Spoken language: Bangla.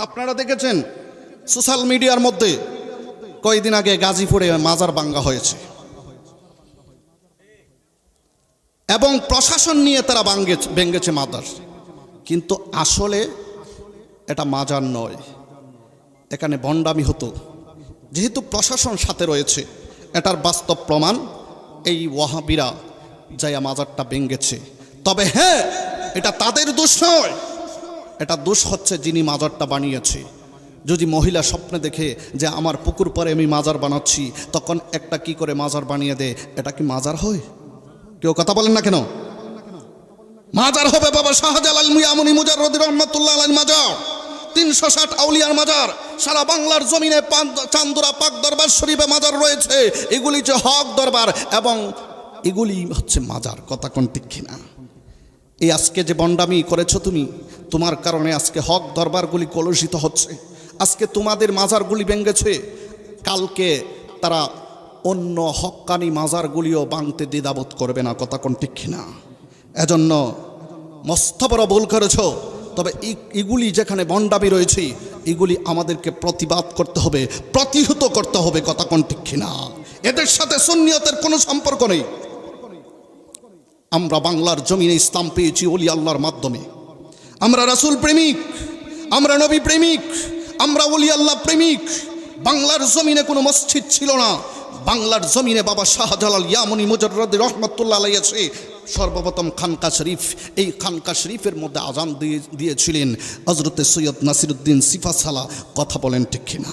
আপনারা দেখেছেন সোশ্যাল মিডিয়ার মধ্যে কয়েকদিন আগে গাজীপুরে মাজার বাঙ্গা হয়েছে। এবং প্রশাসন নিয়ে তারা ভাঙ্গে, ভেঙ্গেছে মাজার। কিন্তু আসলে এটা মাজার নয়। এখানে বন্ডামি হতো। যেহেতু প্রশাসন সাথে রয়েছে, এটার বাস্তব প্রমাণ এই ওয়াহাবিরা যাইয়া মাজারটা ভেঙ্গেছে। তবে হ্যাঁ এটা তাদের দোষ নয়। এটা দোষ হচ্ছে যিনি মাজারটা বানিয়েছে। যদি মহিলা স্বপ্নে দেখে যে আমার পুকুর পরে আমি মাজার বানাচ্ছি, তখন একটা কি করে মাজার বানিয়ে দেয়? এটা কি মাজার হয়? কেউ কথা বলেন না কেন? মাজার হবে বাবা শাহজালাল মিয়ামুনি মুজাররদি রহমতুল্লাহ আলাই মাজার। তিনশো ষাট আউলিয়ার মাজার। সারা বাংলার জমিনে চান্দুরা পাক দরবার শরীফে মাজার রয়েছে। এগুলি যে হক দরবার এবং এগুলি হচ্ছে মাজার। কথা কোন ঠিক এই আজকে যে বন্ডামি করেছ তুমি তোমার কারণে আজকে হক দরবারগুলি কলুষিত হচ্ছে। আজকে তোমাদের মাজারগুলি ভেঙ্গেছে কালকে তারা অন্য হক্কানি মাজারগুলিও বাংতে দ্বিধাবোধ করবে না, কথা কোন ঠিক না এজন্য মস্ত বড় ভুল করেছ। তবে এগুলি যেখানে বন্ডামি রয়েছে, এগুলি আমাদেরকে প্রতিবাদ করতে হবে, প্রতিহত করতে হবে, কথা কোন ঠিক না এদের সাথে সুন্নিয়তের কোনো সম্পর্ক নেই। আমরা বাংলার জমিনে ইসলাম পেয়েছি অলি আল্লাহর মাধ্যমে। আমরা রাসুল প্রেমিক, আমরা নবী প্রেমিক, আমরা অলি আল্লাহ প্রেমিক। বাংলার জমিনে কোনো মসজিদ ছিল না। বাংলার জমিনে বাবা শাহজালাল ইয়ামনি মুজররদ রহমতুল্লাহ আলাই আছে। সর্বপ্রথম খানকা শরীফ, এই খানকা শরীফের মধ্যে আজান দিয়ে দিয়েছিলেন হজরতে সৈয়দ নাসিরুদ্দিন সিফা সালা। কথা বলেন ঠিক কিনা?